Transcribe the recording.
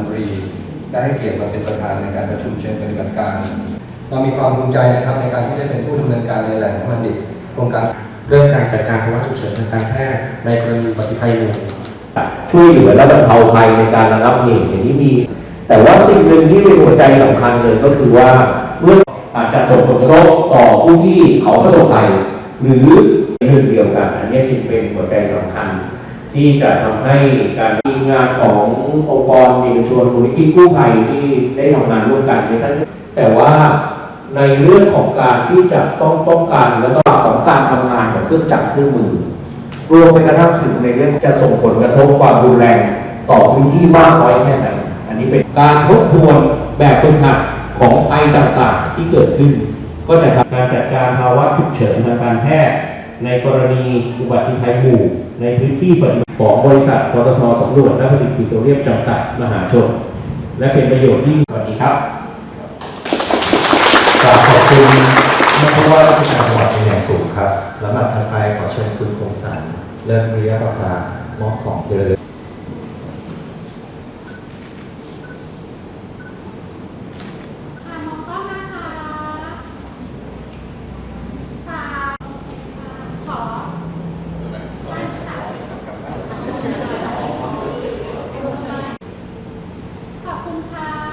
นตรี ได้ให้เกียรติมาเป็นประธานในการประชุมเชิญปฏิบัติการ เรามีความภูมิใจนะครับในการที่ได้เป็นผู้ดำเนินการในแหล่งน้ำมันดิบโครงการเรื่องการจัดการภาวะฉุกเฉินทางการแพทย์ในกรณีอุบัติภัยหมู่ช่วยเหลือและบรรเทาภัยในการระงับเหตุอย่างที่มี แต่ว่าสิ่งหนึ่งที่เป็นหัวใจสำคัญเลยก็คือว่าเมื่ออาจจะส่งผลกระทบต่อผู้ที่เขาประสบภัยหรือหนึ่งเดียวกันอันนี้จึงเป็นหัวใจสำคัญ ที่จะทำให้การทีมงานขององค์กรเอกชนมูลนิธิกู้ภัยที่ได้ทำงานร่วมกันในท่านแต่ว่าในเรื่องของการที่จะต้องป้องกันแล้วก็ของการทำงานของเครื่องจักรเครื่องมือ รวมไปกระทั่งถึงในเรื่องจะส่งผลกระทบความรุนแรงต่อพื้นที่มากน้อยแค่ไหนอันนี้เป็นการทบทวนแบบฝึกหัดของภัยต่างๆที่เกิดขึ้น ก็จะทำการจัดการภาวะฉุกเฉินทางการแพทย์ ในกรณีอุบัติภัยหมู่ ในพื้นที่ปฏิบัติของบริษัทปตทสำรวจและผลิตปิโตรเลียมจำกัดมหาชน และเป็นประโยชน์ยิ่งสวัสดีครับกราบขอบคุณท่านผู้ว่าราชการจังหวัดเป็นอย่างสูงครับลำดับถัดไปขอเชิญคุณคงสันเลิศวิริยประภามอบของเจริ คุณค่ะ